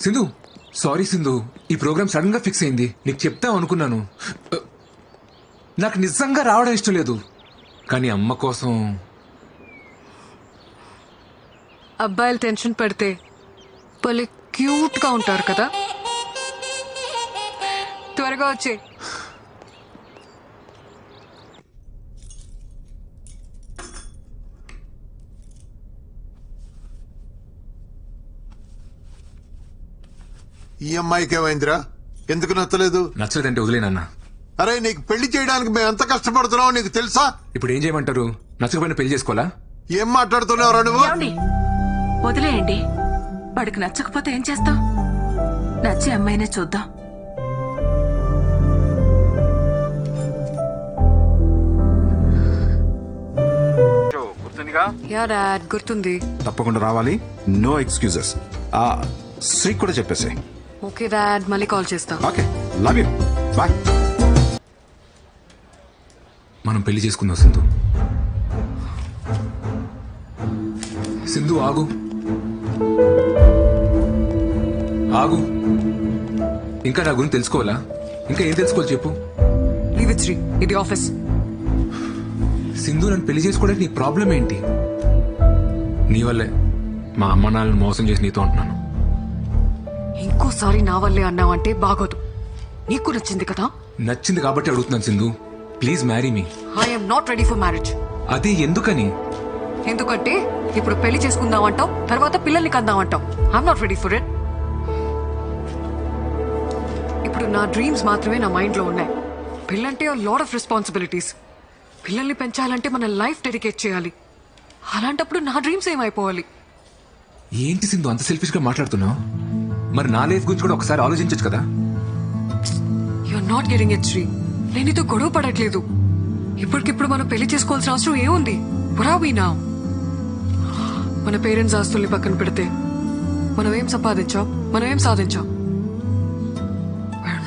Sindhu. Sorry Sindhu. ఈ programme సడన్గా fix అయింది. నీకు చెప్తాం అనుకున్నాను. నాకు నిజంగా రావడం ఇష్టం లేదు. కానీ అమ్మ కోసం. అబ్బాయిలు టెన్షన్ పెడితే భలే క్యూట్గా ఉంటారు కదా. త్వరగా వచ్చే. ఈ అమ్మాయికి ఏమైందిరా? ఎందుకు నచ్చలేదు? నచ్చలేదంటే వదిలేనన్నా అరే నీకు పెళ్ళి చేయడానికి మేము ఎంత కష్టపడుతున్నావు నీకు తెలుసా? ఇప్పుడు ఏం చేయమంటారు? నచ్చకపోయినా పెళ్ళి చేసుకోవాలా? ఏం మాట్లాడుతున్నావురా నువ్వు? ఏమండి? వదిలేయండి. వాడికి నచ్చకపోతే ఏం చేస్తాం నచ్చే అమ్మాయినే చూద్దాం. యా డాడ్ గుర్తుంది. తప్పకుండా రావాలి. No excuses. ఆ శ్రీ కూడా చెప్పేసి ఓకే డాడ్. మళ్ళీ కాల్ చేస్తా. ఓకే. Love you. బాయ్. మనం పెళ్ళి చేసుకుందాం సింధు. సింధు ఆగు. ఆగు. ఇంకా నా గురించి తెలుసుకోవాలా? ఇంకా ఏం తెలుసుకోవాలి చెప్పు. లీవ్ ఇట్ శ్రీ ఇది ఆఫీస్ సింధు నన్ను పెళ్ళి చేసుకోవడానికి నీ ప్రాబ్లం ఏంటి? నీ వల్లే మా అమ్మ నాన్నని మోసం చేసి నీతో ఉంటున్నాను. ఇంకోసారి నా వల్లే అన్నావంటే బాగోదు. నీకు నచ్చింది కదా? నచ్చింది కాబట్టి అడుగుతున్నాను Sindhu. Please marry me I'm not ready for marriage అది ఎందుకని? ఎందుకంటే ఇప్పుడు పెళ్ళి చేసుకుందాం అంటావు తర్వాత పిల్లల్ని కందాం అంటావు I'm not ready for it ఇప్పుడు నా డ్రీమ్స్ మాత్రమే నా మైండ్లో ఉన్నాయి. పెళ్ళంటే లాడ్ ఆఫ్ రెస్పాన్సిబిలిటీస్ పిల్లల్ని పెంచాలంటే మన లైఫ్ డెడికేట్ చేయాలి. అలాంటప్పుడు నా డ్రీమ్స్ ఏమైపోవాలి? ఏంటి సింధు అంత సెల్ఫిష్గా మాట్లాడుతున్నావు? మరి నా లైఫ్ గురించి కూడా ఒకసారి ఆలోచించచ్చు కదా? You're not getting it Sri నేను నీతో గొడవ పడట్లేదు. ఇప్పటికిప్పుడు మనం పెళ్ళి చేసుకోవాల్సిన అవసరం ఏముంది? నా మన పేరెంట్స్ ఆస్తుల్ని పక్కన పెడితే మనం ఏం సంపాదించాం? మనం ఏం సాధించాం?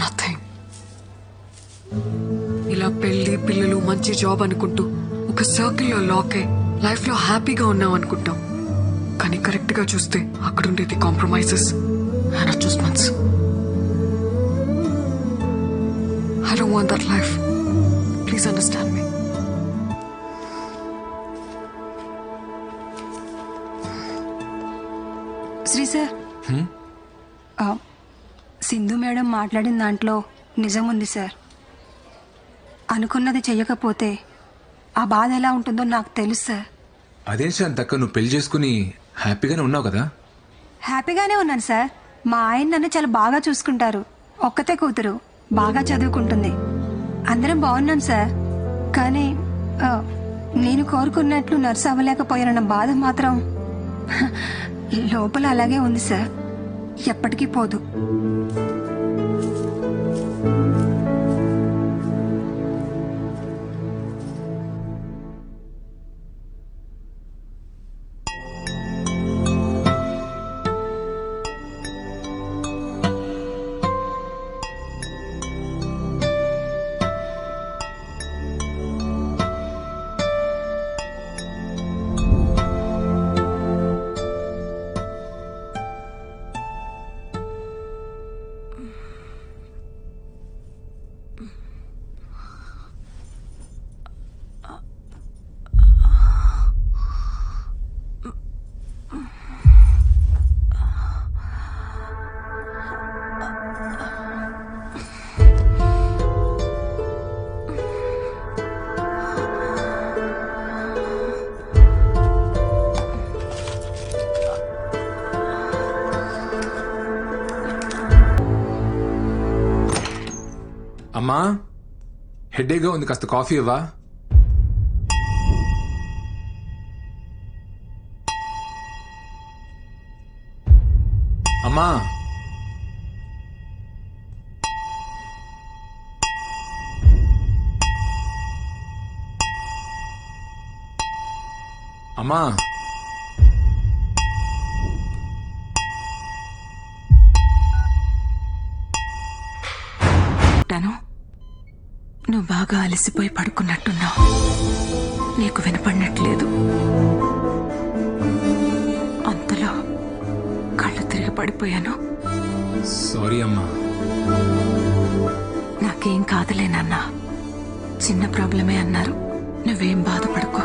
నథింగ్ ఇలా పెళ్ళి పిల్లలు మంచి జాబ్ అనుకుంటూ ఒక సర్కిల్లో లాక్ అయి లైఫ్లో హ్యాపీగా ఉన్నాం అనుకుంటాం. కానీ కరెక్ట్గా చూస్తే అక్కడ ఉండేది compromises and adjustments I don't want that life. Please understand me. Sri sir ఆ, సింధు మేడం మాట్లాడిన దాంట్లో నిజం ఉంది సార్ అనుకున్నది చెయ్యకపోతే ఆ బాధ ఎలా ఉంటుందో నాకు తెలుసు సార్ అదేం శాంతక్క నువ్వు పెళ్ళి చేసుకుని హ్యాపీగానే ఉన్నావు కదా హ్యాపీగానే ఉన్నాను సార్ మా ఆయన నన్ను చాలా బాగా చూసుకుంటారు. ఒక్కతే కూతురు. బాగా చదువుకుంటుంది. అందరం బాగున్నాం సార్. కానీ ఆ, నేను కోరుకున్నట్లు నర్సు అవ్వలేకపోయానన్న బాధ మాత్రం లోపల అలాగే ఉంది సార్. ఎప్పటికీ పోదు. అమ్మా హెడేక్గా ఉంది కాస్త కాఫీ ఇవ్వా? అమ్మా. అమ్మా. ఉంటాను నువ్వు బాగా అలసిపోయి పడుకున్నట్టున్నావు. నీకు వినపడినట్లేదు. అంతలో కళ్ళు తిరిగి పడిపోయాను. సారీ అమ్మా. నాకేం కాదులే నాన్న. చిన్న ప్రాబ్లమే అన్నారు. నువ్వేం బాధపడుకో.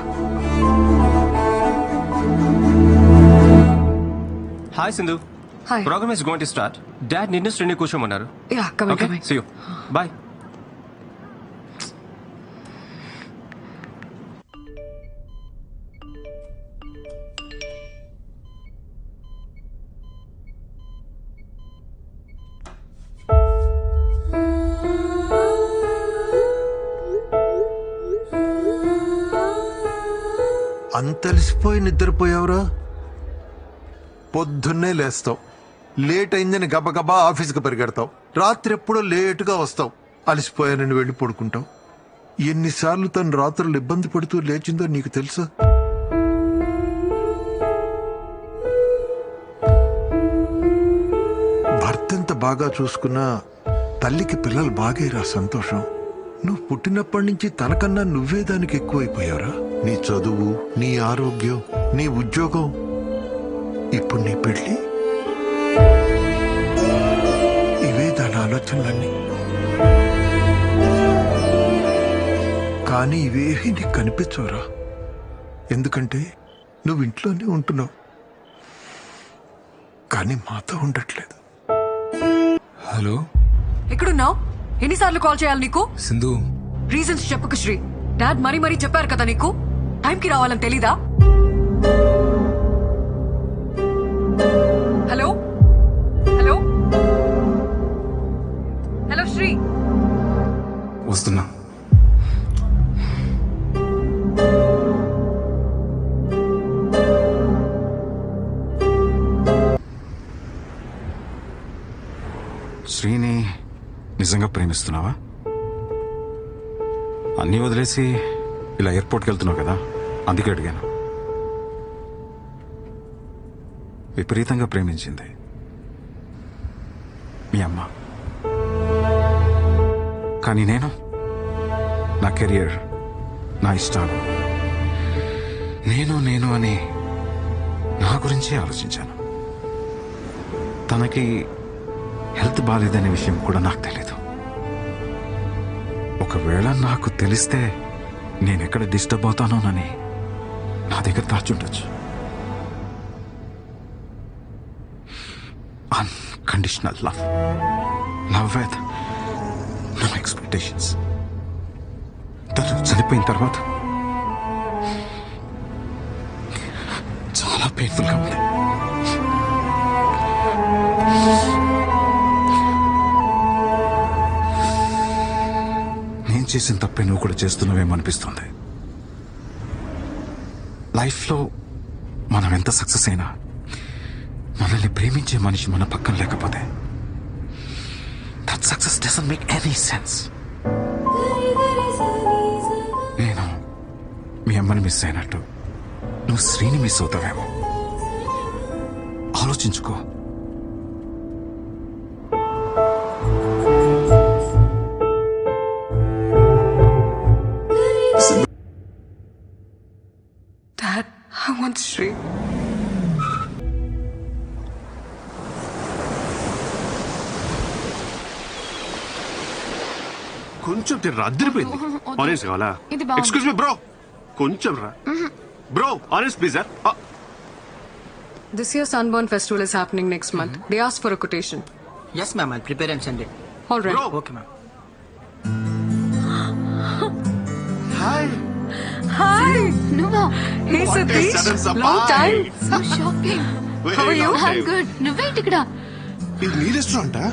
Hi Sindhu Hi. Program is going to start dad నిన్ను Shreni కూర్చోమన్నారు. Ya coming okay coming see you bye అంతలిసిపోయి నిద్రపోయావురా? పొద్దున్నే లేస్తావు. లేట్ అయిందని గబగబా ఆఫీస్కి పరిగెడతావు. రాత్రి ఎప్పుడో లేటుగా వస్తావు. అలసిపోయానని వెళ్ళి పడుకుంటావు. ఎన్నిసార్లు తను రాత్రులు ఇబ్బంది పడుతూ లేచిందో నీకు తెలుసా? భర్త ఎంత బాగా చూసుకున్నా తల్లికి పిల్లలు బాగేరా సంతోషం. నువ్వు పుట్టినప్పటి నుంచి తనకన్నా నువ్వే దానికి ఎక్కువైపోయావురా? నీ చదువు నీ ఆరోగ్యం నీ ఉద్యోగం. ఇప్పుడు నీ పెళ్ళి ఇవే దాని ఆలోచనలన్నీ. కానీ ఇవేవి నీకు కనిపించవురా. ఎందుకంటే నువ్వు ఇంట్లోనే ఉంటున్నావు. కానీ మాతో ఉండట్లేదు. హలో? ఎక్కడున్నావు? ఎన్నిసార్లు కాల్ చేయాలి నీకు? సింధు. రీజన్స్ చెప్పకు శ్రీ. డాడ్ మరీ మరీ చెప్పారు కదా నీకు? టైంకి రావాలని తెలీదా? హలో? హలో? హలో శ్రీ? వస్తున్నా. శ్రీని నిజంగా ప్రేమిస్తున్నావా? అన్నీ వదిలేసి ఇలా ఎయిర్పోర్ట్కి వెళ్తున్నావు కదా? అందుకే అడిగాను. విపరీతంగా ప్రేమించింది. మీ అమ్మ. కానీ నేను నా కెరియర్ నా ఇష్టాలు నేను నేను అని నా గురించే ఆలోచించాను. తనకి హెల్త్ బాగాలేదనే విషయం కూడా నాకు తెలీదు. ఒకవేళ నాకు తెలిస్తే నేనెక్కడ డిస్టర్బ్ అవుతానోనని నా దగ్గర దాచుండొచ్చు unconditional love love with no expectations తను చనిపోయిన తర్వాత చాలా పెయిన్ఫుల్గా ఉంది. నేను చేసిన తప్పే నువ్వు కూడా చేస్తున్నావేమో అనిపిస్తుంది. లైఫ్లో మనం ఎంత సక్సెస్ అయినా మనల్ని ప్రేమించే మనిషి మన పక్కన లేకపోతే that success doesn't make any sense నేను మీ అమ్మని మిస్ అయినట్టు. నువ్వు శ్రీని మిస్ అవుతావేమో. ఆలోచించుకో. వాంట్ శ్రీ కొంచెం తిర్రా అద్దరిపోయింది ఆరెంజ్ కావాలా ఇది బాగుంది. ఎక్స్క్యూజ్ మీ బ్రో కొంచెం రా bro orange please sir This year's Sunburn Festival is happening next month. They asked for a quotation. Yes, ma'am. I'll prepare and send it. All right. Bro. Okay, ma'am. Hi. నువ్వా Hey, Satish. sudden surprise. Long time. So shocking How are you? I good నువ్వేంటి ఇక్కడ? ఇది నీ రెస్టారెంటా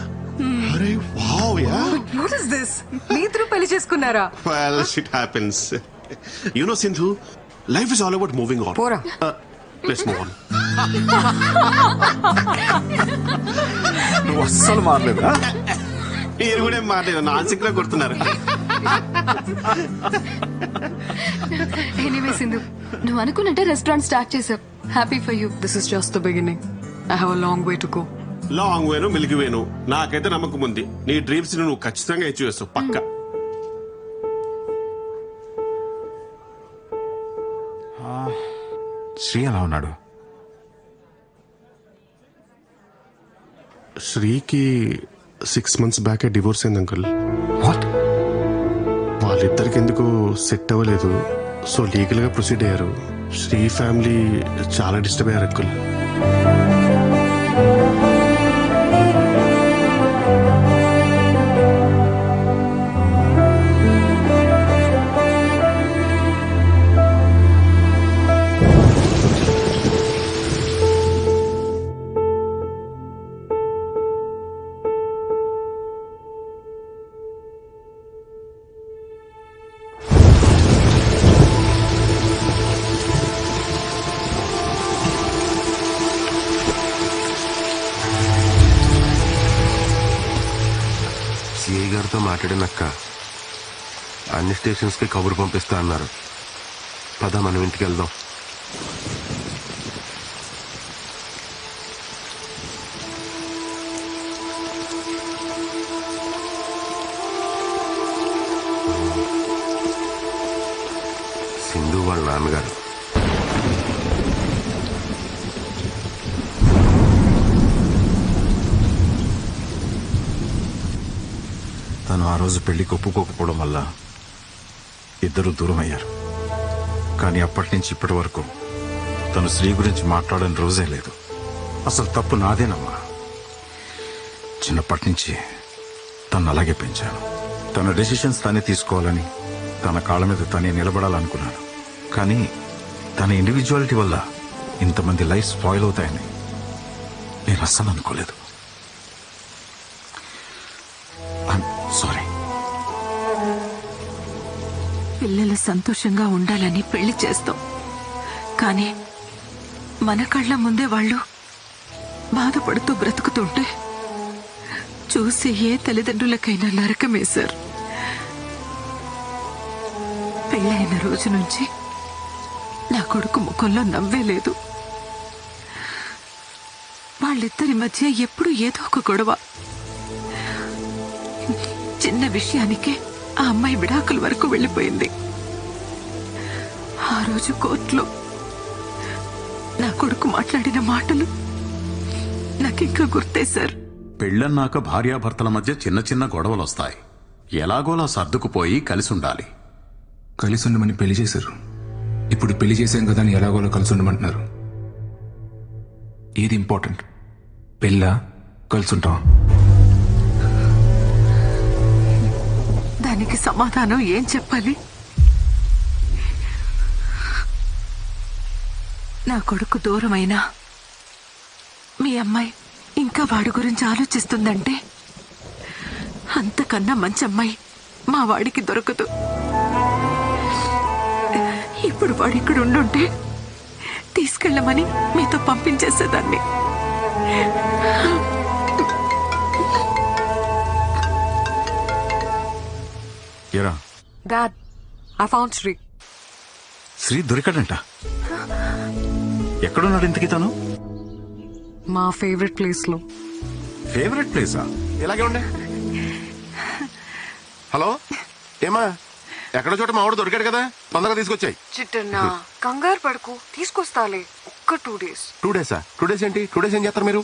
అరే wow ya What is this? మీ ఇద్దరు పెళ్ళి చేసుకున్నారా? Well shit happens you know Sindhu life is all about moving on పోరా. లెట్స్ మూవ్ ఆన్ నువ్వు అస్సలు మారలేదా? మీరు కూడా ఏం నాన్సిక్లో కొడుతున్నారు. ఎనీవే సింధు నువ్వు అనుకున్నట్టే రెస్టారెంట్ స్టార్ట్ చేసావు happy for you this is just the beginning I have a long way to go long వేను మిల్కి వేను నాకైతే నమ్మకం ఉంది. నీ డ్రీమ్స్ నువ్వు ఖచ్చితంగా అచీవ్ చేస్తావు. పక్క. శ్రీ ఎలా ఉన్నాడు? శ్రీకి సిక్స్ మంత్స్ బ్యాకే డివోర్స్ అయింది అంకుల్ వాట్ వాళ్ళిద్దరికి ఎందుకు సెట్ అవ్వలేదు? సో లీగల్గా ప్రొసీడ్ అయ్యారు. శ్రీ ఫ్యామిలీ చాలా డిస్టర్బ్ అయ్యారు అంకుల్. సిఐ మాట్లాడినక్క. అన్ని స్టేషన్స్కి కబురు పంపిస్తా అన్నారు. పద మనం ఇంటికి వెళ్దాం సింధు వాళ్ళ నాన్నగారు. తను ఆ రోజు పెళ్ళికి ఒప్పుకోకపోవడం వల్ల ఇద్దరు దూరం అయ్యారు కానీ అప్పటి నుంచి ఇప్పటి వరకు తను స్త్రీ గురించి మాట్లాడని రోజే లేదు. అసలు తప్పు నాదేనమ్మా. చిన్నప్పటి నుంచి తను అలాగే పెంచాను. తన డెసిషన్స్ తనే తీసుకోవాలని తన కాళ్ళ మీద తనే నిలబడాలనుకున్నాను. కానీ తన ఇండివిజువాలిటీ వల్ల ఇంతమంది లైఫ్ స్పాయిల్ అవుతాయని నేను అస్సలు అనుకోలేదు. పిల్లలు సంతోషంగా ఉండాలని పెళ్ళి చేస్తాం. కానీ మన కళ్ళ ముందే వాళ్ళు బాధపడుతూ బ్రతుకుతుంటే చూసి ఏ తల్లిదండ్రులకైనా నరకమే సార్. పెళ్ళైన రోజు నుంచి నా కొడుకు ముఖంలో నవ్వే లేదు. వాళ్ళిద్దరి మధ్య ఎప్పుడు ఏదో ఒక గొడవ. చిన్న విషయానికే ఆ అమ్మాయి విడాకుల వరకు వెళ్ళిపోయింది. ఆ రోజు కోర్టులో నా కొడుకు మాట్లాడిన మాటలు నాకింకా గుర్తే సార్. పెళ్ళన్నాక భార్యాభర్తల మధ్య చిన్న చిన్న గొడవలు వస్తాయి ఎలాగోలా సర్దుకుపోయి కలిసి ఉండాలి కలిసి ఉండమని పెళ్ళి చేశారు. ఇప్పుడు పెళ్ళి చేశాం కదా అని ఎలాగోలా కలిసి ఉండమంటున్నారు ఏది ఇంపార్టెంట్? పెళ్ళా? కలిసి ఉంటాం దానికి సమాధానం ఏం చెప్పాలి? నా కొడుకు దూరమైనా మీ అమ్మాయి ఇంకా వాడి గురించి ఆలోచిస్తుందంటే అంతకన్నా మంచి అమ్మాయి మా వాడికి దొరకదు. ఇప్పుడు వాడు ఇక్కడ ఉండుంటే తీసుకెళ్ళమని మీతో పంపించేసేదాన్ని. ఎరా dad I found Sri. Sri దొరికాడంట. ఎక్కడున్నాడు ఇంతకీ తను? మా ఫేవరెట్ ప్లేస్లో ఫేవరెట్ ప్లేసా? ఇలాగే ఉండే. హలో ఏమా? ఎక్కడో చోట మావాడు దొరికాడు కదా తొందరగా తీసుకొచ్చాయి. చిట్టన్నా కంగారు పడుకు తీసుకొస్తాలే ఒక్క టూ డేస్. టూ డేసా? టూ డేస్ ఏంటి? టూ డేస్ ఏం చేస్తారు మీరు?